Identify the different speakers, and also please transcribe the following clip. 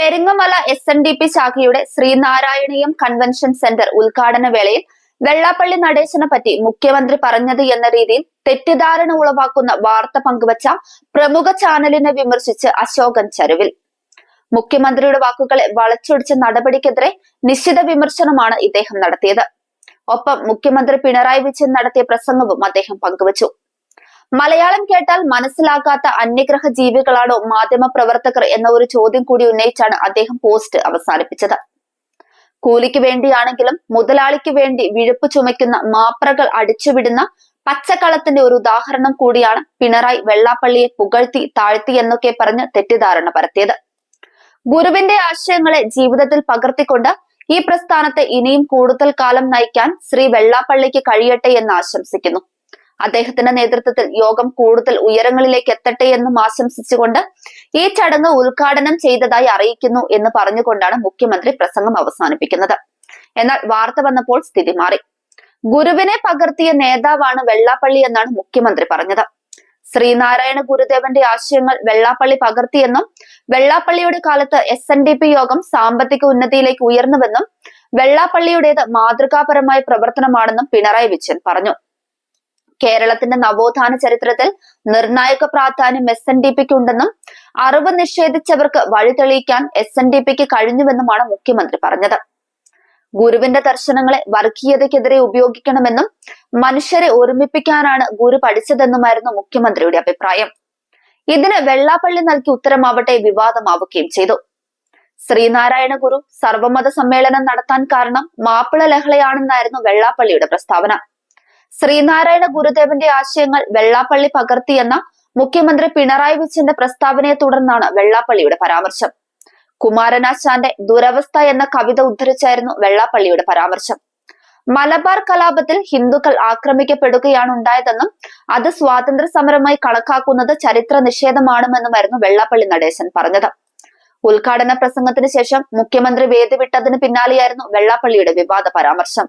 Speaker 1: Peringamala S N D P ശാഖയുടെ ശ്രീനാരായണീയം convention centre ഉദ്ഘാടന വേളയിൽ വെള്ളാപ്പള്ളി നടേശനെ പറ്റി മുഖ്യമന്ത്രി പറഞ്ഞത് എന്ന രീതിയിൽ തെറ്റിദ്ധാരണ ഉളവാക്കുന്ന വാർത്ത പങ്കുവച്ച പ്രമുഖ ചാനലിനെ വിമർശിച്ച് അശോകൻ ചരുവിൽ. മുഖ്യമന്ത്രിയുടെ വാക്കുകളെ വളച്ചൊടിച്ച നടപടിക്കെതിരെ നിശ്ചിത വിമർശനമാണ് ഇദ്ദേഹം നടത്തിയത്. ഒപ്പം മുഖ്യമന്ത്രി പിണറായി വിജയൻ നടത്തിയ പ്രസംഗവും അദ്ദേഹം പങ്കുവച്ചു. മലയാളം കേട്ടാൽ മനസ്സിലാക്കാത്ത അന്യഗ്രഹ ജീവികളാണോ മാധ്യമ പ്രവർത്തകർ എന്ന ഒരു ചോദ്യം കൂടി ഉന്നയിച്ചാണ് അദ്ദേഹം പോസ്റ്റ് അവസാനിപ്പിച്ചത്. കൂലിക്ക് വേണ്ടിയാണെങ്കിലും മുതലാളിക്ക് വേണ്ടി വിഴുപ്പ് ചുമയ്ക്കുന്ന മാപ്രകൾ അടിച്ചുവിടുന്ന പച്ചക്കളത്തിന്റെ ഒരു ഉദാഹരണം കൂടിയാണ് പിണറായി വെള്ളാപ്പള്ളിയെ പുകഴ്ത്തി താഴ്ത്തി എന്നൊക്കെ പറഞ്ഞ് തെറ്റിദ്ധാരണ പരത്തിയത്. ഗുരുവിന്റെ ആശയങ്ങളെ ജീവിതത്തിൽ പകർത്തിക്കൊണ്ട് ഈ പ്രസ്ഥാനത്തെ ഇനിയും കൂടുതൽ കാലം നയിക്കാൻ ശ്രീ വെള്ളാപ്പള്ളിക്ക് കഴിയട്ടെ എന്ന് ആശംസിക്കുന്നു. അദ്ദേഹത്തിന്റെ നേതൃത്വത്തിൽ യോഗം കൂടുതൽ ഉയരങ്ങളിലേക്ക് എത്തട്ടെ എന്നും ആശംസിച്ചുകൊണ്ട് ഈ ചടങ്ങ് ഉദ്ഘാടനം ചെയ്തതായി അറിയിക്കുന്നു എന്ന് പറഞ്ഞുകൊണ്ടാണ് മുഖ്യമന്ത്രി പ്രസംഗം അവസാനിപ്പിക്കുന്നത്. എന്നാൽ വാർത്ത വന്നപ്പോൾ സ്ഥിതി മാറി. ഗുരുവിനെ പകർത്തിയ നേതാവാണ് വെള്ളാപ്പള്ളി എന്നാണ് മുഖ്യമന്ത്രി പറഞ്ഞത്. ശ്രീനാരായണ ഗുരുദേവന്റെ ആശയങ്ങൾ വെള്ളാപ്പള്ളി പകർത്തിയെന്നും വെള്ളാപ്പള്ളിയുടെ കാലത്ത് എസ് എൻ ഡി പി യോഗം സാമ്പത്തിക ഉന്നതിയിലേക്ക് ഉയർന്നുവെന്നും വെള്ളാപ്പള്ളിയുടേത് മാതൃകാപരമായ പ്രവർത്തനമാണെന്നും പിണറായി വിജയൻ പറഞ്ഞു. കേരളത്തിന്റെ നവോത്ഥാന ചരിത്രത്തിൽ നിർണായക പ്രാധാന്യം എസ് എൻ ഡി പിക്ക് ഉണ്ടെന്നും അറിവ് നിഷേധിച്ചവർക്ക് വഴി തെളിയിക്കാൻ എസ് എൻ ഡി പിക്ക് കഴിഞ്ഞുവെന്നുമാണ് മുഖ്യമന്ത്രി പറഞ്ഞത്. ഗുരുവിന്റെ ദർശനങ്ങളെ വർഗീയതയ്ക്കെതിരെ ഉപയോഗിക്കണമെന്നും മനുഷ്യരെ ഒരുമിപ്പിക്കാനാണ് ഗുരു പഠിച്ചതെന്നുമായിരുന്നു മുഖ്യമന്ത്രിയുടെ അഭിപ്രായം. ഇതിന് വെള്ളാപ്പള്ളി നൽകിയ ഉത്തരമാവട്ടെ വിവാദമാവുകയും ചെയ്തു. ശ്രീനാരായണ ഗുരു സർവമത സമ്മേളനം നടത്താൻ കാരണം മാപ്പിള ലഹളയാണെന്നായിരുന്നു വെള്ളാപ്പള്ളിയുടെ പ്രസ്താവന. ശ്രീനാരായണ ഗുരുദേവന്റെ ആശയങ്ങൾ വെള്ളാപ്പള്ളി പകർത്തിയെന്ന മുഖ്യമന്ത്രി പിണറായി വിജയന്റെ പ്രസ്താവനയെ തുടർന്നാണ് വെള്ളാപ്പള്ളിയുടെ പരാമർശം. കുമാരനാശാന്റെ ദുരവസ്ഥ എന്ന കവിത ഉദ്ധരിച്ചായിരുന്നു വെള്ളാപ്പള്ളിയുടെ പരാമർശം. മലബാർ കലാപത്തിൽ ഹിന്ദുക്കൾ ആക്രമിക്കപ്പെടുകയാണ് ഉണ്ടായതെന്നും അത് സ്വാതന്ത്ര്യ സമരമായി കണക്കാക്കുന്നത് ചരിത്ര നിഷേധമാണെന്നുമായിരുന്നു വെള്ളാപ്പള്ളി നടേശൻ പറഞ്ഞത്. ഉദ്ഘാടന പ്രസംഗത്തിന് ശേഷം മുഖ്യമന്ത്രി വേദി വിട്ടതിന് പിന്നാലെയായിരുന്നു വെള്ളാപ്പള്ളിയുടെ വിവാദ പരാമർശം.